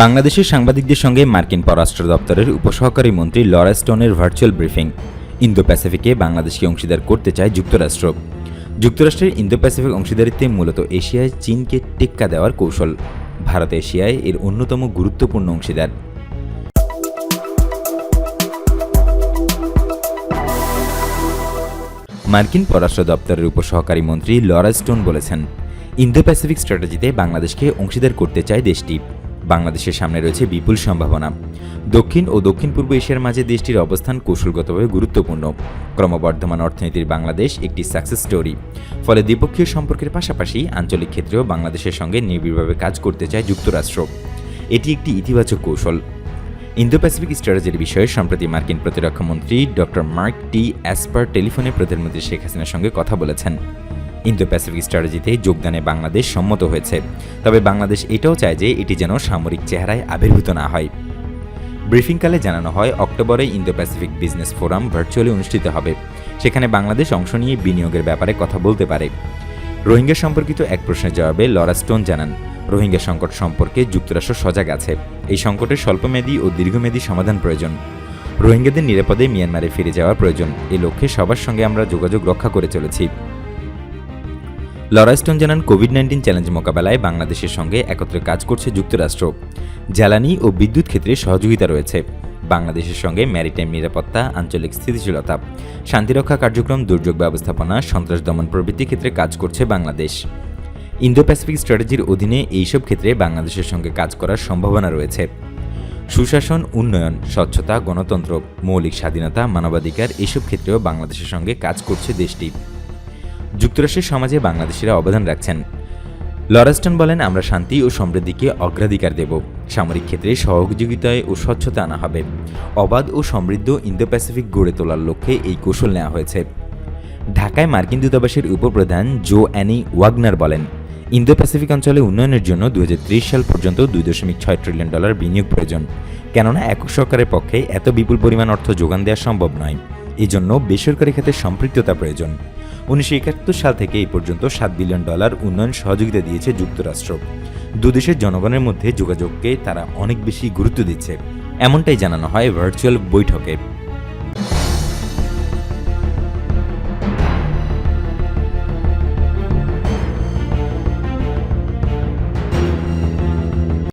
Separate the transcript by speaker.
Speaker 1: বাংলাদেশের সাংবাদিকদের সঙ্গে মার্কিন পররাষ্ট্র দপ্তরের উপসহকারী মন্ত্রী লরা স্টোনের ভার্চুয়াল ব্রিফিং। ইন্দো প্যাসিফিকে বাংলাদেশকে অংশীদার করতে চায় যুক্তরাষ্ট্র। যুক্তরাষ্ট্রের ইন্দো প্যাসিফিক অংশীদারিত্বে মূলত এশিয়ায় চীনকে টেক্কা দেওয়ার কৌশল। ভারত এশিয়ায় এর অন্যতম গুরুত্বপূর্ণ অংশীদার। মার্কিন পররাষ্ট্র দপ্তরের উপসহকারী মন্ত্রী লরা স্টোন বলেছেন ইন্দো প্যাসিফিক স্ট্র্যাটেজিতে বাংলাদেশকে অংশীদার করতে চায় দেশটি। বাংলাদেশের সামনে রয়েছে বিপুল সম্ভাবনা। দক্ষিণ ও দক্ষিণ পূর্ব এশিয়ার মাঝে দেশটির অবস্থান কৌশলগতভাবে গুরুত্বপূর্ণ। ক্রমবর্ধমান অর্থনীতির বাংলাদেশ একটি সাকসেস স্টোরি ফলে দ্বিপক্ষীয় সম্পর্কের পাশাপাশি আঞ্চলিক ক্ষেত্রেও বাংলাদেশের সঙ্গে নিবিড়ভাবে কাজ করতে চায় যুক্তরাষ্ট্র। এটি একটি ইতিবাচক কৌশল। ইন্দো প্যাসিফিক স্ট্র্যাটেজির বিষয়ে সম্প্রতি মার্কিন প্রতিরক্ষা মন্ত্রী ডক্টর মার্ক টি অ্যাসপার টেলিফোনে প্রধানমন্ত্রী শেখ হাসিনার সঙ্গে কথা বলেছেন। ইন্দো প্যাসিফিক স্ট্র্যাটেজিতে যোগদানে বাংলাদেশ সম্মত হয়েছে। তবে বাংলাদেশ এটাও চায় যে এটি যেন সামরিক চেহারায় আবির্ভূত না হয়। ব্রিফিংকালে জানানো হয়, অক্টোবরে Indo Pacific business forum virtually অনুষ্ঠিত হবে। সেখানে বাংলাদেশ অংশ নিয়ে বিনিয়োগের ব্যাপারে কথা বলতে পারে। রোহিঙ্গা সম্পর্কিত এক প্রশ্নের জবাবে লরা স্টোন জানান, রোহিঙ্গা সংকট সম্পর্কে যুক্তরাষ্ট্র সজাগ আছে। এই সংকটের স্বল্পমেয়াদী ও দীর্ঘমেয়াদী সমাধান প্রয়োজন। রোহিঙ্গাদের নিরাপদে মিয়ানমারে ফিরে যাওয়া প্রয়োজন। এ লক্ষ্যে সবার সঙ্গে আমরা যোগাযোগ রক্ষা করে চলেছি। লরাস্টন জানান কোভিড নাইন্টিন চ্যালেঞ্জ মোকাবেলায় বাংলাদেশের সঙ্গে একত্রে কাজ করছে যুক্তরাষ্ট্র। জ্বালানি ও বিদ্যুৎ ক্ষেত্রে সহযোগিতা রয়েছে। বাংলাদেশের সঙ্গে ম্যারিটাইম নিরাপত্তা, আঞ্চলিক স্থিতিশীলতা শান্তিরক্ষা কার্যক্রম, দুর্যোগ ব্যবস্থাপনা, সন্ত্রাস দমন প্রভৃতি ক্ষেত্রে কাজ করছে বাংলাদেশ। ইন্দো প্যাসিফিক স্ট্র্যাটেজির অধীনে এইসব ক্ষেত্রে বাংলাদেশের সঙ্গে কাজ করার সম্ভাবনা রয়েছে। সুশাসন, উন্নয়ন, স্বচ্ছতা, গণতন্ত্র, মৌলিক স্বাধীনতা, মানবাধিকার, এসব ক্ষেত্রেও বাংলাদেশের সঙ্গে কাজ করছে দেশটি। যুক্তরাষ্ট্রের সমাজে বাংলাদেশিরা অবদান রাখছেন। লরাস্টন বলেন, আমরা শান্তি ও সমৃদ্ধিকে অগ্রাধিকার দেব। সামরিক ক্ষেত্রে সহযোগিতায় ও স্বচ্ছতা আনা হবে। অবাধ ও সমৃদ্ধ ইন্দো প্যাসিফিক গড়ে তোলার লক্ষ্যে এই কৌশল নেওয়া হয়েছে। ঢাকায় মার্কিন দূতাবাসের উপপ্রধান জো অ্যানি ওয়াগনার বলেন ইন্দো প্যাসিফিক অঞ্চলে উন্নয়নের জন্য দুহাজার ত্রিশ সাল পর্যন্ত দুই দশমিক ছয় ট্রিলিয়ন ডলার বিনিয়োগ প্রয়োজন। কেননা, একক সরকারের পক্ষে এত বিপুল পরিমাণ অর্থ যোগান দেওয়া সম্ভব নয়। এজন্য বেসরকারি খাতে সম্পৃক্ততা প্রয়োজন। উনিশশো একাত্তর সাল থেকে এই পর্যন্ত সাত বিলিয়ন ডলার উন্নয়ন সহযোগিতা দিয়েছে যুক্তরাষ্ট্র। দুদেশের জনগণের মধ্যে যোগাযোগকে তারা অনেক বেশি গুরুত্ব দিচ্ছে। এমনটাই জানানো হয় ভার্চুয়াল বৈঠকে।